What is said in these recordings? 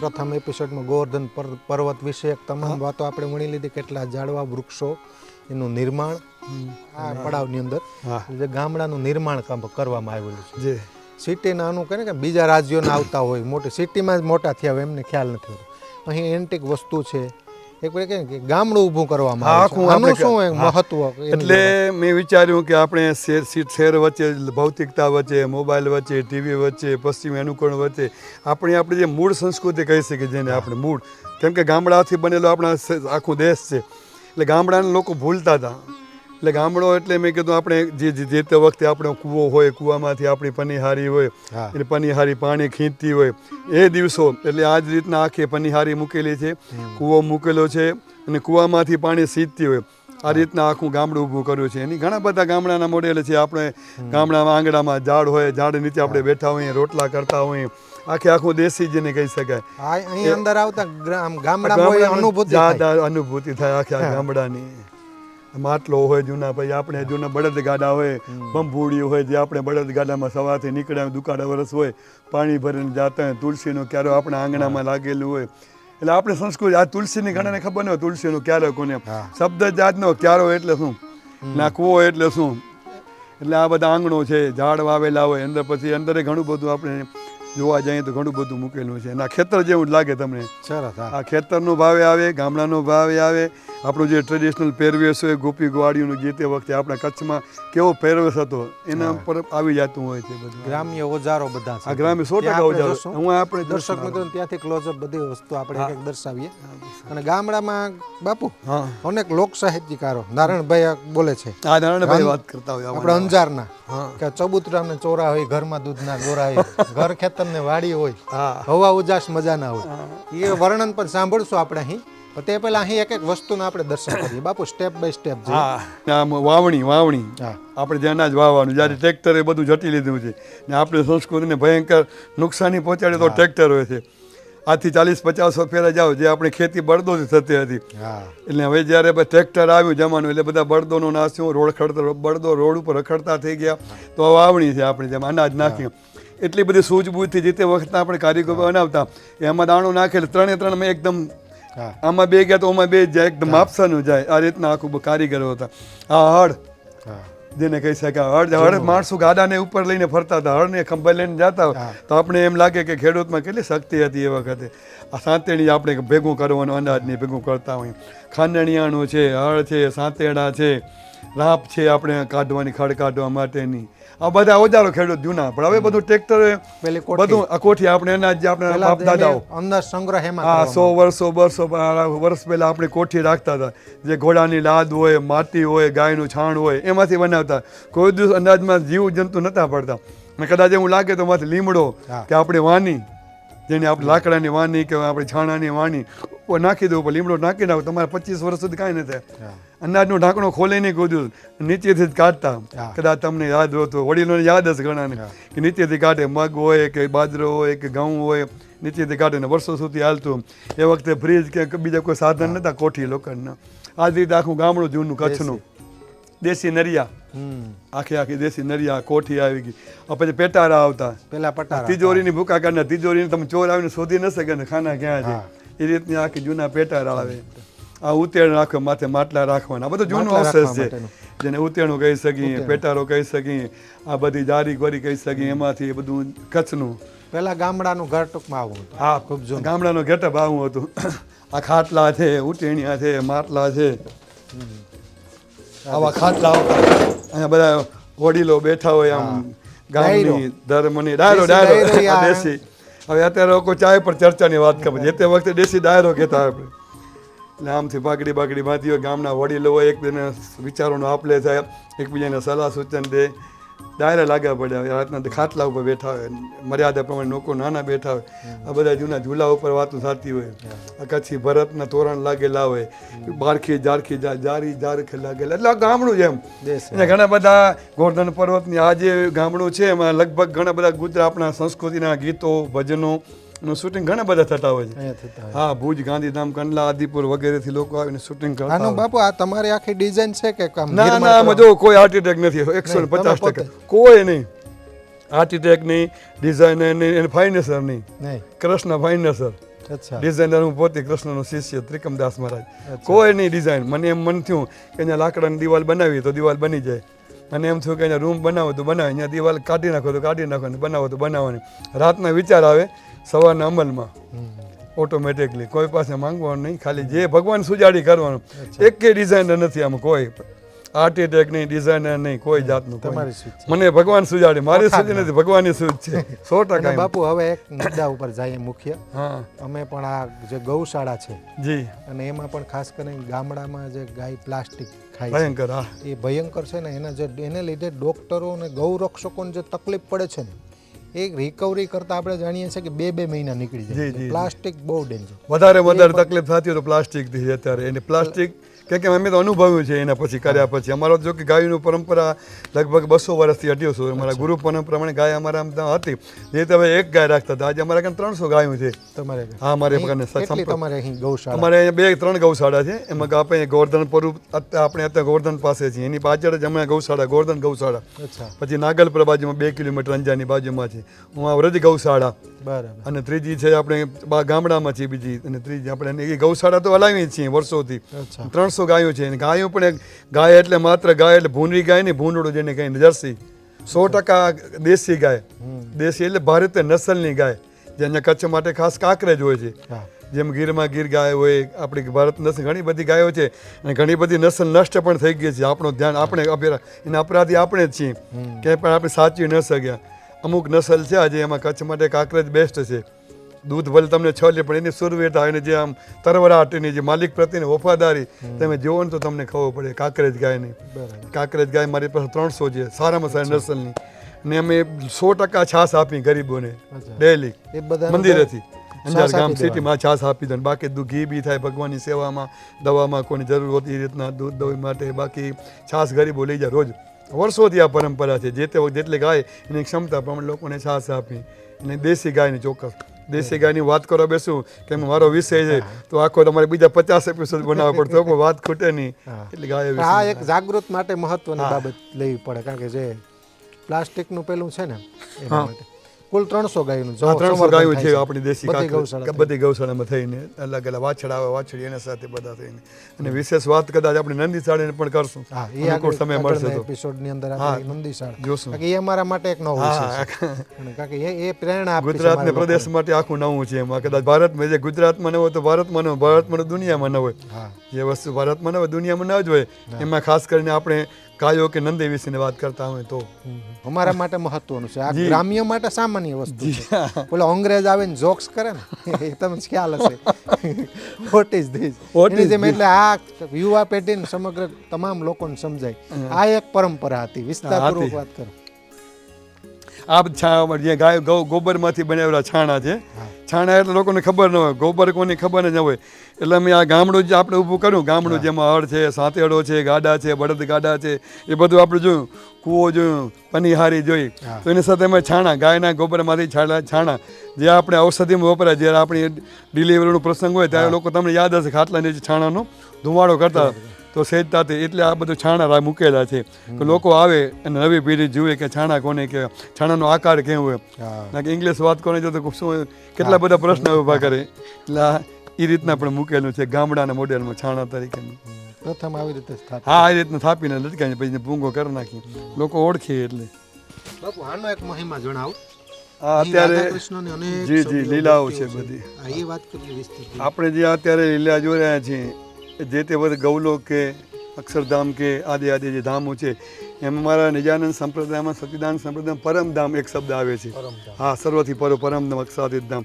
પ્રથમ એપિસોડમાં ગોવર્ધન પર- પર્વત વિશે એક તમામ વાતો આપણે વણી લીધી કેટલા ઝાડવા વૃક્ષો એનું નિર્માણ આ પડાવની અંદર. જે ગામડાનું નિર્માણ કામ કરવામાં આવેલું છે. જે. સિટીના આનું કહે કે બીજા રાજ્યોના આવતા હોય મોટી સિટીમાં જ મોટા થયા હોય એમને ખ્યાલ નથી હોતો. અહીં એન્ટિક વસ્તુ છે એક ગામડું ઊભું કરવામાં આખું આનું શું મહત્વ એટલે મેં વિચાર્યું કે આપણે શેર શહેર વચ્ચે ભૌતિકતા વચ્ચે મોબાઈલ વચ્ચે ટીવી વચ્ચે પશ્ચિમી અનુકરણ વચ્ચે આપણે આપણી જે મૂળ સંસ્કૃતિ કહી શકીએ જેને આપણે મૂળ. કેમ કે ગામડાથી બનેલો આપણા આખો આખું દેશ છે. એટલે ગામડાના લોકો ભૂલતા હતા. એટલે ગામડો એટલે મેં કીધું આપણે જે જે- તે વખતે આપણો કૂવો હોય કૂવામાંથી આપણી પનિહારી હોય એટલે પનિહારી પાણી ખીંચતી હોય. એ દિવસો એટલે આ જ રીતના આખી પનિહારી મૂકેલી છે કૂવો મૂકેલો છે અને કૂવામાંથી પાણી સીંચતી હોય. આ રીતના આખું ગામડું ઊભું કર્યું છે. એની ઘણા બધા ગામડાના મોડેલ છે. આપણે ગામડામાં આંગણામાં ઝાડ હોય ઝાડ નીચે આપણે બેઠા હોઈએ રોટલા કરતા હોઈએ. આખે આખું દેશી જેને કહી શકાય. અહીં અંદર આવતા ગામડામાં અનુભૂતિ અનુભૂતિ થાય આખા ગામડાની. માટલો હોય જૂના પછી આપણે જૂના બળદ ગાડા હોય બંભૂડી હોય જે આપણે બળદ ગાડામાં સવારથી નીકળ્યા દુકાળા વરસ હોય પાણી ભરીને જાતા હોય તુલસીનો ક્યારો આપણા આંગણામાં લાગેલું હોય. એટલે આપણે સંસ્કૃતિ આ તુલસીની ઘણાને ખબર ન હોય તુલસીનો ક્યારો કોને. શબ્દ જાતનો ક્યારો એટલે શું? નાખવો એટલે શું? એટલે આ બધા આંગણો છે ઝાડ વાવેલા હોય અંદર પછી અંદર ઘણું બધું આપણે જોવા જઈએ તો ઘણું બધું મૂકેલું છે. અને આ ખેતર જેવું જ લાગે તમને. સરસ આ ખેતરનો ભાવે આવે ગામડાનો ભાવે આવે આપણું જે ટ્રેડિશનલ પહેરવેશ હોય ગોપી ગવાડીઓનું જે તે વખતે આપણા કચ્છમાં કેવો પહેરવેશ હતો એના પર આવી જતું હોય છે બધું. ગ્રામ્ય ઓજારો બધા આ ગ્રામ્ય સો ટકા ઓજારો. હું આપણે દર્શક મિત્રો ત્યાંથી ક્લોઝઅપ બધી વસ્તુ આપણે એક દર્શાવીએ. અને ગામડામાં બાપુ અનેક લોક સાહિત્યકારો નારાયણભાઈ બોલે છે. આ નારાયણભાઈ વાત કરતા હોય આપણે અંજારના. કે ચબુતરા ને ચોરા હોય ઘરમાં દૂધના ગોરા હોય ઘર ખેતર ને વાડી હોય હવા ઉજાસ મજાના હોય. એ વર્ણન પણ સાંભળશું આપણે અહીં. તે પહેલા અહીં એક એક વસ્તુના આપણે દર્શન કરીએ. બાપુ સ્ટેપ બાય સ્ટેપ હા આમ વાવણી વાવણી. હા. આપણે જે અનાજ વાવવાનું જ્યારે ટ્રેક્ટરે બધું જટી લીધું છે. ને આપણે સંસ્કૃતિને ભયંકર નુકસાની પહોંચાડે તો ટ્રેક્ટર હોય છે. આથી ચાલીસ પચાસ ફેરા જાવ જે આપણે ખેતી બળદોથી થતી હતી. એટલે હવે જ્યારે ટ્રેક્ટર આવ્યું જમાનું એટલે બધા બળદોનો નાશ થયો રોડ ખડતો બળદો રોડ ઉપર રખડતા થઈ ગયા. તો આ વાવણી છે આપણે જેમ અનાજ નાખ્યું એટલી બધી સૂઝબૂઝથી જે તે વખતના આપણે કારીગરો બનાવતા એમાં દાણો નાખેલ ત્રણે ત્રણમાં એકદમ આમાં બે ગયા તો ઓમાં બે જાય. એકદમ માપસાનું જાય. આ રીતના આખું કારીગરો હતા. આ હળ. જેને કહી શકાય હળ. હળ માણસો ગાડાને ઉપર લઈને ફરતા હતા. હળને ખંભે લઈને જતા હોય. તો આપણે એમ લાગે કે ખેડૂતમાં કેટલી શક્તિ હતી એ વખતે. આ સાંતેણી આપણે ભેગું કરવાનું અનાજને ભેગું કરતા હોય ખાંડણિયાણું છે હળ છે સાંતેડા છે રાપ છે આપણે કાઢવાની ખડ કાઢવા માટેની. આ બધા ઓજારો ખેડૂત જૂના પણ હવે બધું ટ્રેક્ટર. બધું કોઠી આપણે એના જે આપણે બાપ દાદાઓ. અંદર સંગ્રહ એમાં હા સો વર્ષો બસો વર્ષ પહેલા આપણે કોઠી રાખતા હતા જે ઘોડાની લાદ હોય માટી હોય ગાયનું છાણ હોય એમાંથી બનાવતા. કોઈ દિવસ અંદાજમાં જીવ જંતુ નતા પડતા. અને કદાચ એવું લાગે તો માથે લીમડો કે આપણે વાની જેને આપણે લાકડાની વાની કે આપણે છાણાની વાની ઓ નાખી દઉં લીમડો નાખી નાખો તમારે પચીસ વર્ષ સુધી કાંઈ નથી. થાય અનાજનું ઢાંકણું ખોલે નહીં કોઈ નીચેથી જ કાઢતા. કદાચ તમને યાદ હોતું વડીલોને યાદ જ ઘણાને કે નીચેથી કાઢે મગ હોય કે બાજરો હોય કે ઘઉં હોય નીચેથી કાઢે ને વર્ષો સુધી હાલતું. એ વખતે ફ્રીજ કે બીજા કોઈ સાધન નહોતા કોઠી લોખંડના. આ રીતે આખું ગામડું જૂનું કચ્છનું. દેશી નરિયા. આખી આખી દેશી નરિયા કોઠી આવી ગઈ. પછી પેટારા આવતા. પેલા પટારા તિજોરીની ભૂકા કાઢના તિજોરીને તમે ચોર આવીને શોધી ન શકે ને ખાના ક્યાં. છે. એ રીતની આખી જૂના પેટારા આવે. આ ઉતેણ રાખવા માથે માટલા રાખવાના. બધું જૂનું અવશેષ છે. જેને ઉતેણું કહી શકીએ પેટારો કહી શકીએ આ બધી જારી ગોરી કહી શકીએ એમાંથી એ બધું કચ્છનું. પેલા ગામડાનું ઘર ટૂંકમાં આવું હતું. હા ખૂબ જૂનું. ગામડાનું ઘેટપ આવું હતું. આ ખાટલા છે ઉટેણિયા છે માટલા છે. આવા ખાટલા આવતા. અહીંયા બધા વડીલો બેઠા હોય આમ ગામની ધર્મની. ડાયરો ડાયરો. દેશી. હવે અત્યારે લોકો ચાય પર ચર્ચાની વાત કરે. જે તે વખતે દેશી ડાયરો કહેતા આપણે. એટલે આમથી પાકડી બાકડી બાંધી હોય ગામના વડીલો હોય એકબીજાને વિચારોનો આપલે થાય એકબીજાને સલાહ સૂચન દે. ડાયરા લાગ્યા પડ્યા હોય રાતના ખાટલા ઉપર બેઠા હોય મર્યાદા પ્રમાણે લોકો નાના બેઠા હોય. આ બધા જૂના ઝૂલા ઉપર વાતો થતી હોય. આ કચ્છી ભરતના તોરણ લાગેલા હોય. બારખી જારખી જા- જારી જારખી લાગેલા. એટલે આ ગામડું છે એમ. અને ઘણા બધા ગોર્ધન પર્વતની આ જે ગામડું છે એમાં લગભગ ઘણા બધા ગુજરાત આપણા સંસ્કૃતિના ગીતો ભજનો નું શૂટિંગ ઘણા બધા થતા હોય છે. હા ભુજ ગાંધીધામ કંડલા આદિપુર વગેરેથી લોકો આવીને શૂટિંગ કરતા આનું. બાપુ આ તમારી આખી ડિઝાઇન છે કે કામ ના ના આમાં જો કોઈ આર્ટિટેક્ટ નથી એકસો ને નહીં, તમે પચાસ પોતે. ટકા. કોઈ નહીં. ડિઝાઇનર નહીં અને ફાઇનેસર નહીં. કૃષ્ણ ફાઇનેસર ડિઝાઇનર હું પોતે કૃષ્ણનો શિષ્ય ત્રિકમદાસ મહારાજ. કોઈ નહીં ડિઝાઇન મને એમ મન થયું કે અહીંયા લાકડાની દિવાલ બનાવી તો દિવાલ બની જાય. અને એમ થયું કે અહીંયા રૂમ બનાવો તો બનાવે. અહીંયા દિવાલ કાઢી નાખો તો કાઢી નાખો ને બનાવો તો બનાવવાની. રાતના વિચાર આવે સવારના અમલમાં. ઓટોમેટિકલી કોઈ પાસે માંગવાનું નહીં ખાલી જે ભગવાન સુજાડી કરવાનું. એક કે ડિઝાઇનર નથી આમાં કોઈ. આર્કિટેક્ટ નહીં ડિઝાઇનર નહીં કોઈ જાતનું મને ભગવાન સુજાડે મારી સૂઝ નથી ભગવાનની સૂઝ છે. સો ટકા બાપુ હવે એક મુદ્દા ઉપર જઈએ મુખ્ય. અમે પણ આ જે ગૌશાળા છે જી. અને એમાં પણ ખાસ કરીને ગામડામાં જે ગાય પ્લાસ્ટિક ખાય ભયંકર એ ભયંકર છે ને એના જે એને લીધે ડોક્ટરો અને ગૌરક્ષકોને જે તકલીફ પડે છે ને એ રિકવરી કરતા આપણે જાણીએ છીએ કે બે બે મહિના નીકળી જાય. પ્લાસ્ટિક બહુ ડેન્જર વધારે વધારે તકલીફ થતી હોય તો પ્લાસ્ટિકથી અત્યારે એને પ્લાસ્ટિક કે કે અમે તો અનુભવ્યું છે એના પછી કર્યા પછી. અમારો જો કે ગાયનું પરંપરા લગભગ બસો વર્ષથી અઢીસો અમારા ગુરુ પ્રમાણે ગાય અમારા ત્યાં હતી. જે તમે એક ગાય રાખતા હતા. આજે અમારા કાંઈ ત્રણસો ગાયું છે. તમારે હા અમારે અમારે બે ત્રણ ગૌશાળા છે. એમાં આપણે ગોવર્ધન પર અત્યારે આપણે અત્યારે ગોવર્ધન પાસે છીએ. એની પાછળ જ હમણાં ગૌશાળા ગોવર્ધન ગૌશાળા. પછી નાગલપુર બાજુમાં બે કિલોમીટર અંજારની બાજુમાં છે. હું આ વ્રજ ગૌશાળા. બરાબર. અને ત્રીજી છે આપણે ગામડામાં છે બીજી. અને ત્રીજી આપણે એ ગૌશાળા તો હલાવી જ છીએ વર્ષોથી. અચ્છા. ત્રણસો ગાયો છે. અને ગાયો પણ એક ગાય એટલે માત્ર ગાય એટલે ભૂંડી ગાય ને ભૂંડડું જેને કહીને જર્સી. સો ટકા દેશી ગાય. દેશી એટલે ભારતીય નસલની ગાય. જે અહીંયા કચ્છ માટે ખાસ કાંકરેજ હોય છે. જેમ ગીરમાં ગીર ગાય હોય આપણી ભારત નસલ ઘણી બધી ગાયો છે. અને ઘણી બધી નસલ નષ્ટ પણ થઈ ગઈ છે. આપણું ધ્યાન આપણે અભિરા- એના અપરાધી આપણે જ છીએ. કે પણ આપણે સાચવી ન શક્યા. અમુક નસલ છે આજે એમાં કચ્છ માટે કાંકરેજ બેસ્ટ છે. દૂધ ભલે તમને છ લે પણ એની સુરવેટા અને જે આમ તરવરાટ એની જે માલિક પ્રત્યેની વફાદારી તમે જોવો ને તો તમને ખબર પડે કાંકરેજ ગાયની. કાંકરેજ ગાય મારી પાસે ત્રણસો છે સારામાં સારી નસલની ને અમે સો ટકા છાસ આપી ગરીબોને ડેલી મંદિરેથી અંજાર ગામ સિટીમાં છાસ આપી દો બાકી દૂધ ઘી બી થાય ભગવાનની સેવામાં દવામાં કોની જરૂર હોતી એ રીતના દૂધ દવા માટે બાકી છાશ ગરીબો લઈ જાય. રોજ વર્ષોથી આ પરંપરા છે. જે તે વખત જેટલી ગાય એની ક્ષમતા પ્રમાણે લોકોને છાસ આપી અને દેશી ગાયની ચોક્કસ દેશી ગાયની વાત કરવા બેસું કે મારો વિષય છે તો આખો તમારે બીજા પચાસ એપિસોડ બનાવવા પડતો પણ વાત ખૂટે નહીં. એટલે ગાય આ એક જાગૃત માટે મહત્વની બાબત લેવી પડે કારણ કે જે પ્લાસ્ટિકનું પેલું છે ને એના માટે. કુલ ત્રણસો ગાયનું ત્રણસો ગાયો છે આપણી દેશી બધી ગૌશાળામાં થઈને અલગ અલગ વાછડા આવે વાછડી એના સાથે બધા થઈને. અને વિશેષ વાત કદાચ આપણે નંદી સાડીને પણ કરશું. હા એ સમય મળશે એપિસોડની અંદર આપણે જોશું. કે એ અમારા માટે એક નવો છે. કારણ કે એ પ્રેરણા ગુજરાતને પ્રદેશ માટે આખું નવું છે એમાં. કદાચ ભારતમાં જે ગુજરાતમાં ન હોય તો ભારતમાં ન હોય ભારતમાં દુનિયામાં ન હોય. જે વસ્તુ ભારતમાં ન હોય દુનિયામાં ન જ હોય. એમાં ખાસ કરીને આપણે ગાયો કે નંદી વિશેની વાત કરતા હોય તો. અમારા માટે મહત્વનું છે. આ ગ્રામ્ય માટે સામાન્ય વસ્તુ છે. બોલો અંગ્રેજ આવીને જોક્સ કરે ને એ તમને ખ્યાલ હશે. વોટ ઇઝ ધીસ એની એટલે આ યુવા પેઢીને સમગ્ર તમામ લોકોને સમજાય. આ એક પરંપરા હતી. વિસ્તારપૂર્વક વાત કરો આ જે ગાય ગૌ ગોબરમાંથી બનાવેલા છાણા છે. છાણા એટલે લોકોને ખબર ન હોય. ગોબર કોની ખબર જ ન હોય. એટલે અમે આ ગામડું જે આપણે ઊભું કર્યું. ગામડું જેમાં હળ છે સાતેડો છે ગાડા છે બળદ ગાડા છે એ બધું આપણે જોયું. કૂવો જોયું પનીહારી જોઈ. તો એની સાથે અમે છાણા ગાયના ગોબરમાંથી છાણા છાણા જે આપણે ઔષધિમાં વપરાય જ્યારે આપણી ડિલિવરીનો પ્રસંગ હોય ત્યારે લોકો તમને યાદ હશે ખાટલા નીચે છાણાનો ધુમાડો કરતા તો સહેજતાથી એટલે આ બધું છાણા મૂકેલા છે. કે લોકો આવે અને નવી પેઢી જુએ કે છાણા કોને કે છાણાનો આકાર કેવો હોય. કે ઇંગ્લિશ વાત કોને જો તો શું કેટલા બધા પ્રશ્ન ઊભા કરે. એટલે એ રીતના પણ મૂકેલું છે ગામડાના મોડેલમાં છાણા તરીકેનું. પ્રથમ આવી રીતે હા આ રીતના થાપીને લટકાવીને પછી ભૂંગો કરી નાખી લોકો ઓળખે એટલે. બાપુ આનો એક મહિમા જણાવો. અત્યારે જી જી લીલાઓ છે બધી. આપણે જે અત્યારે લીલા જોઈ રહ્યા છીએ જે તે બધા ગૌલોક કે અક્ષરધામ કે આદિ આદિ જે ધામો છે એમાં મારા નિજાનંદ સંપ્રદાયમાં સતીદાન સંપ્રદાય પરમધામ એક શબ્દ આવે છે. હા સર્વથી પરો પરમધામ અક્ષાતીત ધામ.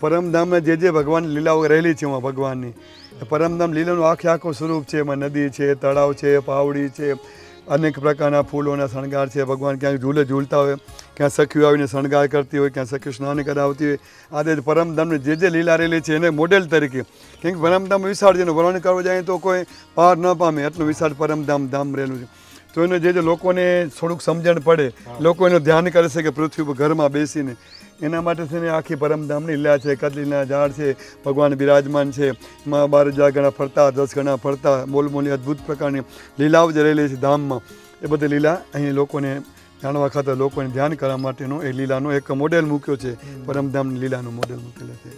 પરમધામમાં જે જે ભગવાન લીલાઓ રહેલી છે એમાં ભગવાનની. પરમધામ લીલાનું આખે આખું સ્વરૂપ છે એમાં નદી છે તળાવ છે પાવડી છે અનેક પ્રકારના ફૂલોના શણગાર છે. ભગવાન ક્યાંક ઝૂલે ઝૂલતા હોય ક્યાં સખીઓ આવીને શણગાર કરતી હોય ક્યાં સખી સ્નાન કરાવતી હોય. આજે પરમધામની જે જે લીલા રહેલી છે એને મોડેલ તરીકે કેમ કે પરમધામ વિશાળ છે એનું વર્ણન કરવા જાય તો કોઈ પાર ન પામે. એટલું વિશાળ પરમધામ ધામ રહેલું છે. તો એને જે જે લોકોને થોડુંક સમજણ પડે લોકો એનું ધ્યાન કરે છે કે પૃથ્વી પર ઘરમાં બેસીને એના માટે છે ને આખી પરમધામની લીલા છે કદલીના ઝાડ છે ભગવાન બિરાજમાન છે એમાં બાર હજાર ગણા ફરતા દસ ગણા ફરતા મોલમોલી અદ્ભુત પ્રકારની લીલાઓ જે રહેલી છે ધામમાં. એ બધી લીલા અહીં લોકોને જાણવા ખાતર લોકોને ધ્યાન કરવા માટેનો એ લીલાનો એક મોડેલ મૂક્યો છે પરમધામની લીલાનું મોડેલ મૂકેલો છે.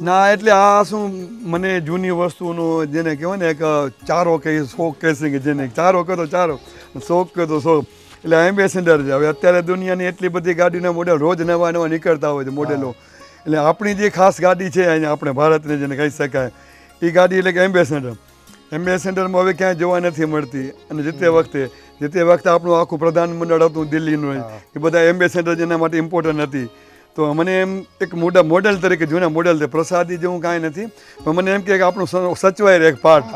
ના એટલે આ શું મને જૂની વસ્તુનો જેને કહેવાય ને એક ચારો કે શોખ કહેશે કે જેને ચારો કહો તો ચારો શોખ કહો તો શોખ એટલે એમ્બેસેન્ડર છે. હવે અત્યારે દુનિયાની એટલી બધી ગાડીના મોડેલ રોજ નવા નવા નીકળતા હોય છે મોડેલો એટલે આપણી જે ખાસ ગાડી છે અહીંયા આપણે ભારતની જેને કહી શકાય એ ગાડી એટલે કે એમ્બેસેન્ડર એમ્બેસેન્ડરમાં હવે ક્યાંય જોવા નથી મળતી. અને જે તે વખતે જે તે વખતે આપણું આખું પ્રધાનમંડળ હતું દિલ્હીનું એ બધા એમ્બેસેડર જેના માટે ઇમ્પોર્ટન્ટ હતી. તો મને એમ એક મોટા મોડેલ તરીકે જૂના મોડેલ છે પ્રસાદી જેવું કાંઈ નથી. પણ મને એમ કહે કે આપણું સચવાય રહે એક પાર્ટ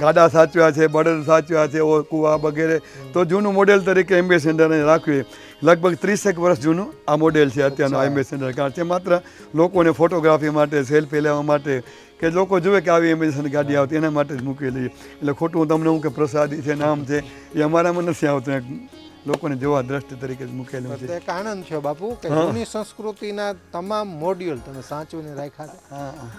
ગાડા સાચવ્યા છે બળદ સાચવ્યા છે ઓ કુવા વગેરે. તો જૂનું મોડેલ તરીકે એમ્બેસેન્ડરને રાખ્યું લગભગ ત્રીસેક વર્ષ જૂનું આ મોડેલ છે અત્યારનો એમ્બેસેન્ડર કારણ કે માત્ર લોકોને ફોટોગ્રાફી માટે સેલ્ફી લેવા માટે કે લોકો જુએ કે આવી એમ્બેસેન્ડર ગાડી આવતી એના માટે જ મૂકેલી એટલે ખોટું તમને હું કે પ્રસાદી છે નામ છે એ અમારામાં નથી આવતું. એક લોકોને જોવા દ્રષ્ટિ તરીકે જ મૂકેલું છે. એક આનંદ છે બાપુ કે જૂની સંસ્કૃતિના તમામ મોડ્યુલ તમે સાચવીને રાખ્યા છે.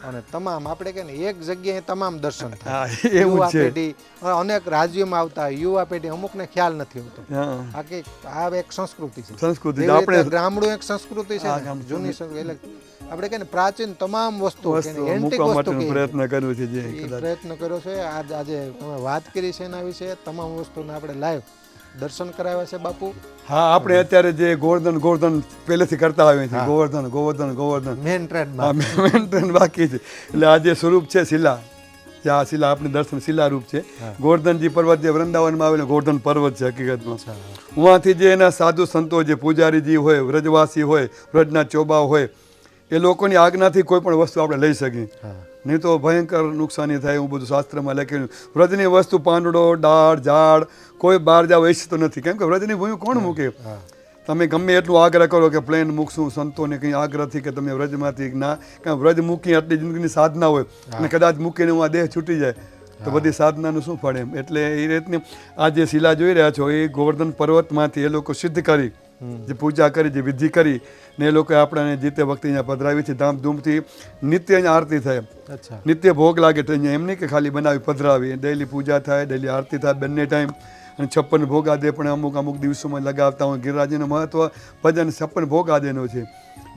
અને તમામ આપણે કે એક જગ્યાએ તમામ દર્શન થાય. યુવા પેઢી અનેક રાજ્યોમાં આવતા યુવા પેઢી અમુકને ખ્યાલ નથી હોતો. હા. આ કે આ એક સંસ્કૃતિ છે. સંસ્કૃતિ આપણે ગામડું એક સંસ્કૃતિ છે. જૂની એટલે આપણે કે પ્રાચીન તમામ વસ્તુ એન્ટિક વસ્તુ પ્રયત્ન કર્યો છે જે પ્રયત્ન કર્યો છે. આજ આજે તમે વાત કરી છે એના વિશે તમામ વસ્તુને આપણે લાઈવ દર્શન કરાવ્યા છે બાપુ? હા આપણે અત્યારે જે ગોવર્ધન ગોવર્ધન પહેલેથી કરતા આવીએ છીએ. Govardhan Govardhan Govardhan. Main train main train બાકી છે. એટલે આ જે સ્વરૂપ છે શિલા જે આ શિલા આપણે દર્શન શિલા રૂપ છે. ગોવર્ધનજી પર્વત જે વૃંદાવનમાં આવેલો ગોવર્ધન પર્વત છે હકીકતમાં. ઉहाँથી જે એના સાધુ સંતો જે પૂજારીજી હોય વ્રજવાસી હોય વ્રજના ચોબા હોય એ લોકોની આજ્ઞાથી કોઈ પણ વસ્તુ આપણે લઈ શકીએ. નહીં તો ભયંકર નુકસાની થાય એવું બધું શાસ્ત્રમાં લખેલું વ્રજની વસ્તુ પાંદડો ડાળ ઝાડ કોઈ બહાર જાવ ઈચ્છતો નથી. કેમ કે વ્રજની ભૂમિ કોણ મૂકે? તમે ગમે એટલું આગ્રહ કરો કે પ્લેન મૂકશું સંતોને કંઈ આગ્રહથી કે તમે વ્રજમાંથી ના કાં વ્રજ મૂકી આટલી જિંદગીની સાધના હોય અને કદાચ મૂકીને હું આ દેહ છૂટી જાય તો બધી સાધનાનું શું ફળે એમ? એટલે એ રીતની આ જે શિલા જોઈ રહ્યા છો એ ગોવર્ધન પર્વતમાંથી એ લોકો સિદ્ધ કરી જે પૂજા કરી જે વિધિ કરી ને એ લોકોએ આપણને જીતે વખતે અહીંયા પધરાવી છે. ધામધૂમથી નિત્ય અહીંયા આરતી થાય. અચ્છા. નિત્ય ભોગ લાગે તો અહીંયા એમ નહીં કે ખાલી બનાવી પધરાવી. ડેલી પૂજા થાય ડેલી આરતી થાય બંને ટાઈમ અને છપ્પન ભોગાદે પણ અમુક અમુક દિવસોમાં લગાવતા હોય. ગિરિરાજનું મહત્વ ભજન છપ્પન ભોગ આદેનો છે.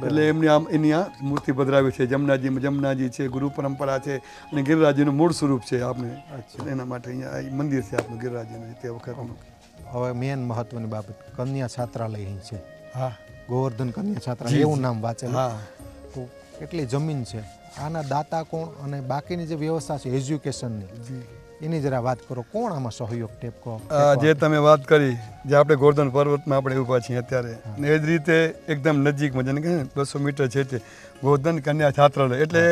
એટલે એમની આમ એની આ મૂર્તિ પધરાવી છે. જમનાજી જમનાજી છે ગુરુ પરંપરા છે અને ગિરિરાજનું મૂળ સ્વરૂપ છે. આપણે એના માટે અહીંયા મંદિર છે આપણું ગિરિરાજનું તે વખતનું. હવે મેન મહત્વની બાબત કન્યા છાત્રાલય અહીં છે. હા. ગોવર્ધન કન્યા છાત્રાલય એવું નામ વાંચેલું. હા. તો કેટલી જમીન છે? આના દાતા કોણ અને બાકીની જે વ્યવસ્થા છે એજ્યુકેશનની? એની જરા વાત કરો. કોણ આમાં સહયોગ ટેપકો આ જે તમે વાત કરી જે આપણે ગોર્ધન પર્વતમાં આપણે ઊભા છીએ અત્યારે ને એ જ રીતે એકદમ નજીકમાં જેને કહે બસો મીટર છે તે ગોર્ધન કન્યા છાત્રાલય. એટલે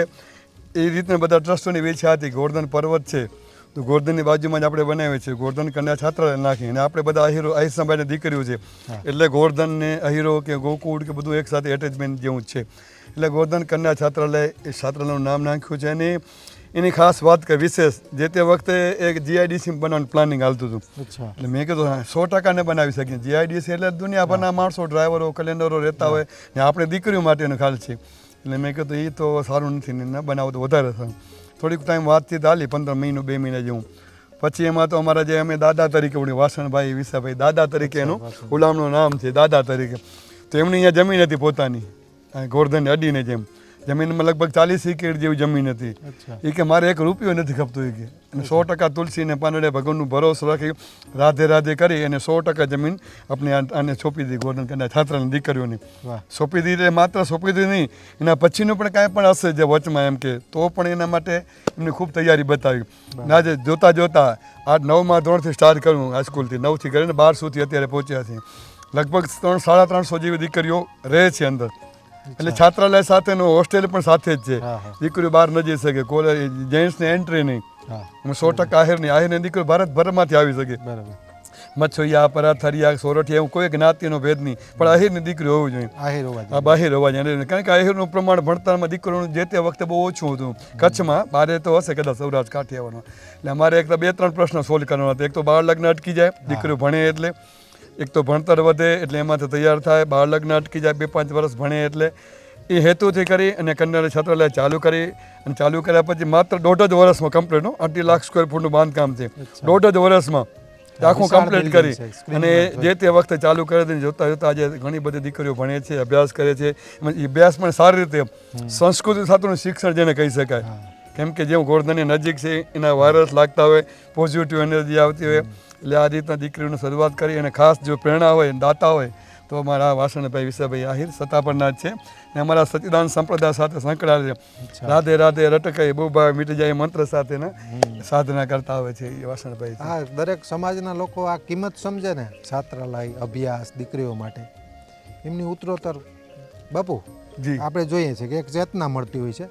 એ રીતના બધા ટ્રસ્ટોની વેચ્યા હતી ગોર્ધન પર્વત છે તો ગોર્ધનની બાજુમાં જ આપણે બનાવીએ છીએ. ગોરધન કન્યા છાત્રાલય નાખી અને આપણે બધા અહીરો અહિસાભાઈને દીકરીઓ છે. એટલે ગોર્ધન ને અહીરો કે ગોકુળ કે બધું એકસાથે એટેચમેન્ટ જેવું જ છે. એટલે ગોરધન કન્યા છાત્રાલય એ છાત્રાલયનું નામ નાખ્યું છે અને એની ખાસ વાત કે વિશેષ જે તે વખતે એક જીઆઈડીસી બનાવવાનું પ્લાનિંગ હાલતું હતું. એટલે મેં કીધું સો ટકા ને બનાવી શકીએ. જીઆઈડીસી એટલે દુનિયાભરના માણસો ડ્રાઈવરો કેલેન્ડરો રહેતા હોય ને આપણે દીકરીઓ માટેનો ખ્યાલ છે. એટલે મેં કીધું એ તો સારું નથી ને ન બનાવો તો વધારે સારું. થોડીક ટાઈમ વાતચીત હાલી પંદર મહિનો બે મહિના જેવું. પછી એમાં તો અમારા જે અમે દાદા તરીકે ઓળી વાસણભાઈ વિસાભાઈ દાદા તરીકે એનું ગુલામનું નામ છે દાદા તરીકે. તો એમની અહીંયા જમીન હતી પોતાની ગોરધન અડીને જેમ. જમીનમાં લગભગ ચાલીસ એકર જેવી જમીન હતી. એ કે મારે એક રૂપિયો નથી ખપતો એ કે. અને સો ટકા તુલસીને પાનડે ભગવાનનું ભરોસો રાખી રાધે રાધે કરી અને સો ટકા જમીન આપણે આને સોંપી દીધી. ગોર્ધન કન્યા છાત્રાની દીકરીઓની. સોંપી દીધી માત્ર સોંપી દીધી નહીં. એના પછીનું પણ કાંઈ પણ હશે જે વચમાં એમ કે તો પણ એના માટે એમની ખૂબ તૈયારી બતાવી. ના આજે જોતા જોતા આ નવમાં ધોરણથી સ્ટાર્ટ કર્યું હાઈસ્કૂલથી. નવથી કરીને બાર સુધી અત્યારે પહોંચ્યા છે લગભગ ત્રણ સાડા ત્રણસો જેવી દીકરીઓ રહે છે અંદર. એટલે છાત્રાલય સાથેનું હોસ્ટેલ પણ સાથે જ છે. દીકરીઓ બહાર ન જઈ શકે કોલેજ જેન્ટ્સને એન્ટ્રી નહીં. હું. સો ટકા આહિરની દીકરી દીકરીઓ ભારતભરમાંથી આવી શકે. બરાબર. મચ્છોયા પરાથરિયા સોરઠિયા એવું કોઈ જ્ઞાતિનો ભેદ નહીં. પણ આહિરની દીકરી હોવી જોઈએ. આહિર હોવા આ. બાહિર હોવા જોઈએ. કારણ કે આહિરનું પ્રમાણ ભણતરમાં દીકરીઓનું જે તે વખતે બહુ ઓછું હતું. કચ્છમાં બારે તો હશે કદાચ સૌરાષ્ટ્ર કાઠિયાવાડમાં. એટલે અમારે એક તો બે ત્રણ પ્રશ્ન સોલ્વ કરવાના હતા. એક તો બાળ લગ્ન અટકી જાય દીકરીઓ ભણે એટલે. એક તો ભણતર વધે એટલે એમાંથી તૈયાર થાય બાળ લગ્ન અટકી જાય બે પાંચ વર્ષ ભણે એટલે એ હેતુથી કરી અને કન્યા છાત્રાલય ચાલુ કરી અને ચાલુ કર્યા પછી માત્ર દોઢ જ વર્ષમાં કમ્પ્લીટ અઢી લાખ સ્ક્વેર ફૂટનું બાંધકામ છે. દોઢ જ વર્ષમાં આખું કમ્પ્લીટ કરી અને જે તે વખતે ચાલુ કરે છે જોતા જોતા આજે ઘણી બધી દીકરીઓ ભણે છે અભ્યાસ કરે છે. એ અભ્યાસ પણ સારી રીતે સંસ્કૃતિ સાથેનું શિક્ષણ જેને કહી શકાય. કેમ કે જેમ ગોરધનની નજીક છે એના વાયરસ લાગતા હોય પોઝિટિવ એનર્જી આવતી હોય એટલે આ રીતના દીકરીઓની શરૂઆત કરી અને ખાસ જો પ્રેરણા હોય દાતા હોય તો અમારા વાસણભાઈ વિશાભાઈ આહિર સતાપરના છે ને અમારા સચિદાન સંપ્રદાય સાથે સંકળાયેલ છે. રાધે રાધે રટકાઈ બહુ ભાવે મીટી જાય મંત્ર સાથેના સાધના કરતા હોય છે એ વાસણભાઈ. હા દરેક સમાજના લોકો આ કિંમત સમજે ને છાત્રાલય અભ્યાસ દીકરીઓ માટે. એમની ઉત્તરોત્તર. બાપુ જી. આપણે જોઈએ છે કે એક ચેતના મળતી હોય છે.